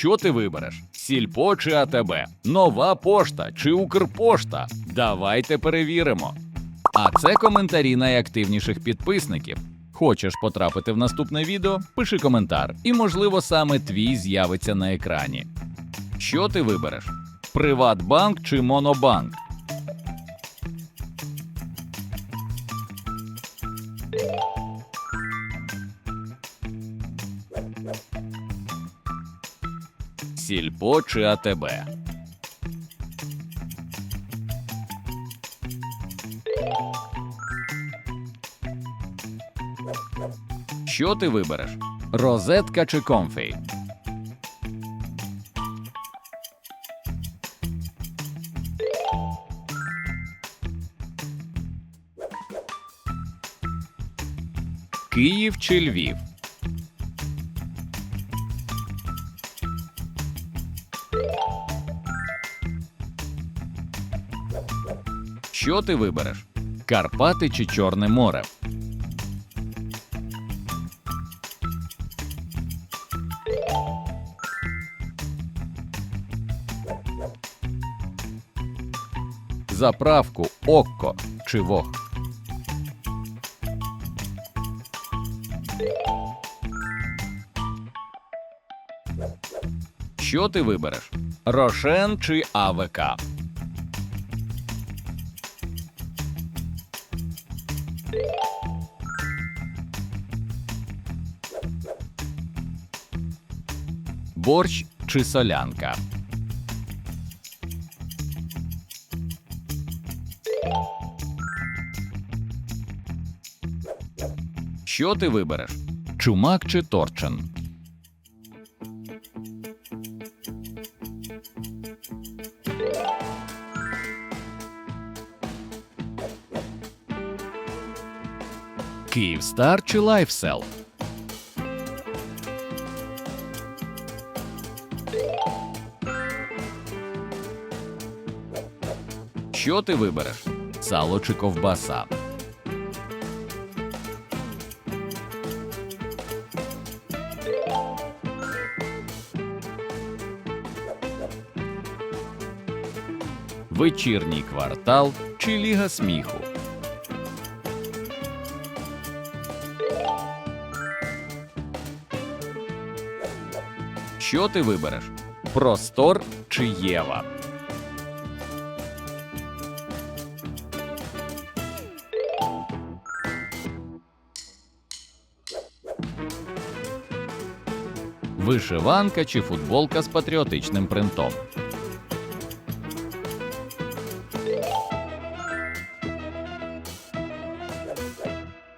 Що ти вибереш? Сільпо чи АТБ? Нова пошта чи Укрпошта? Давайте перевіримо. А це коментарі найактивніших підписників. Хочеш потрапити в наступне відео? Пиши коментар, і можливо саме твій з'явиться на екрані. Що ти вибереш? Приватбанк чи Монобанк? Сільпо чи АТБ? Що ти вибереш? Розетка чи комфей? Київ чи Львів? Що ти вибереш? Карпати чи Чорне море? Заправку Окко чи Вог? Що ти вибереш? Рошен чи АВК? Борщ чи солянка? Що ти вибереш? Чумак чи торчен? Київстар чи Лайфсел? Що ти вибереш? Сало чи ковбаса? Вечірній квартал чи ліга сміху? Що ти вибереш? Простор чи Єва? Вишиванка чи футболка з патріотичним принтом?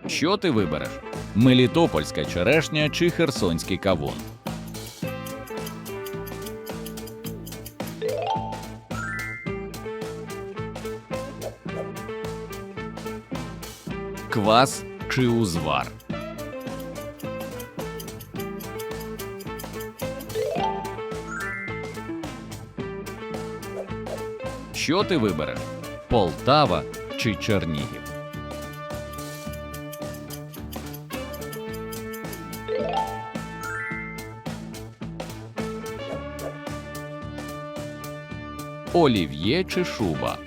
Що ти вибереш? Мелітопольська черешня чи херсонський кавун? Квас чи узвар? Що ти вибереш? Полтава чи Чернігів? Олів'є чи шуба?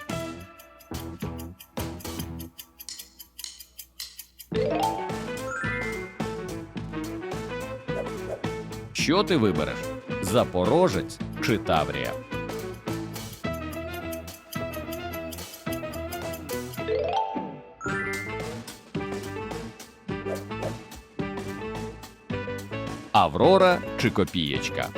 Що ти вибереш? Запорожець чи Таврія? Аврора чи Копієчка?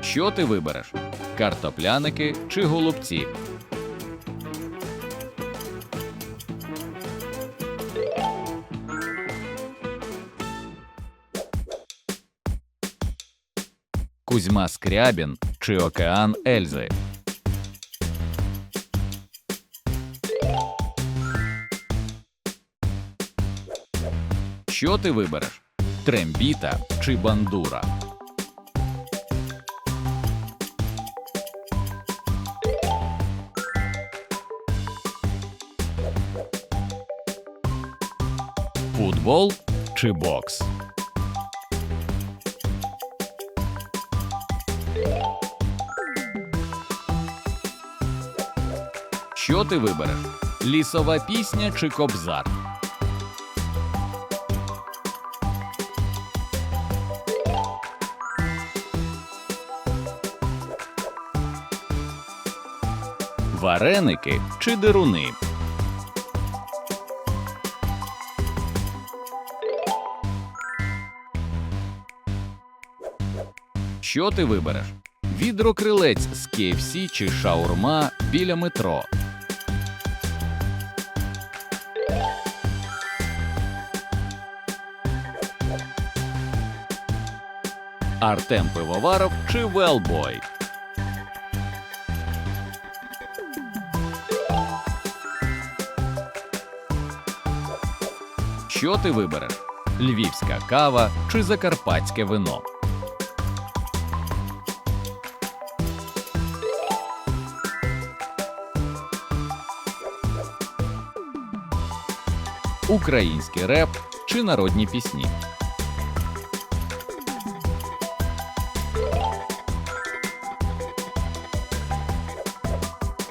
Що ти вибереш? Картопляники чи голубці? Кузьма Скрябін чи Океан Ельзи? Що ти вибереш? Трембіта чи бандура? Футбол чи бокс? Що ти вибереш? Лісова пісня чи кобзар? Вареники чи дируни? Що ти вибереш? Відрокрилець з KFC чи шаурма біля метро? Артем Пивоваров чи Велбой? Що ти вибереш? Львівська кава чи закарпатське вино? Український реп чи народні пісні?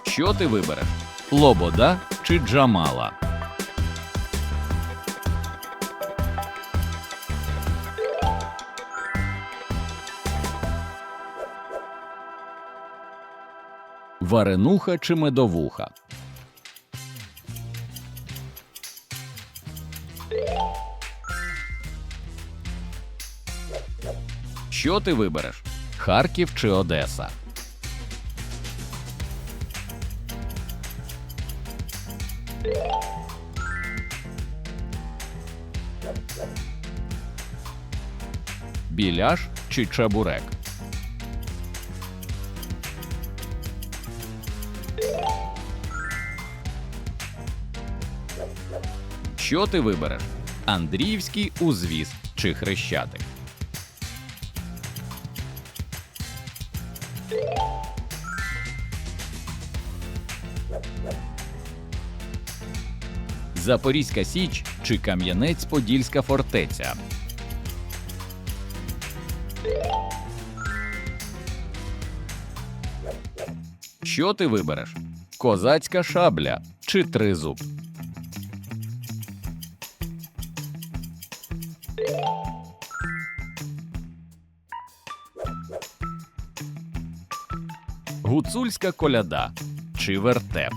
Що ти вибереш? Лобода чи Джамала? Варенуха чи медовуха? Що ти вибереш? Харків чи Одеса? Біляш чи чабурек? Що ти вибереш? Андріївський узвіз чи хрещатик? Запорізька Січ чи Кам'янець-Подільська фортеця? Що ти вибереш? Козацька шабля чи тризуб? Гуцульська коляда чи вертеп?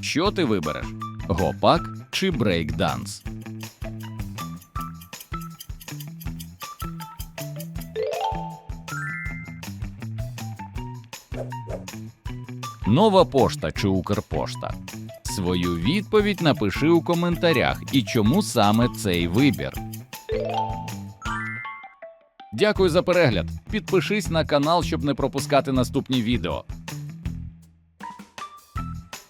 Що ти вибереш? Гопак чи брейкданс? Нова пошта чи Укрпошта? Свою відповідь напиши у коментарях і чому саме цей вибір. Дякую за перегляд. Підпишись на канал, щоб не пропускати наступні відео.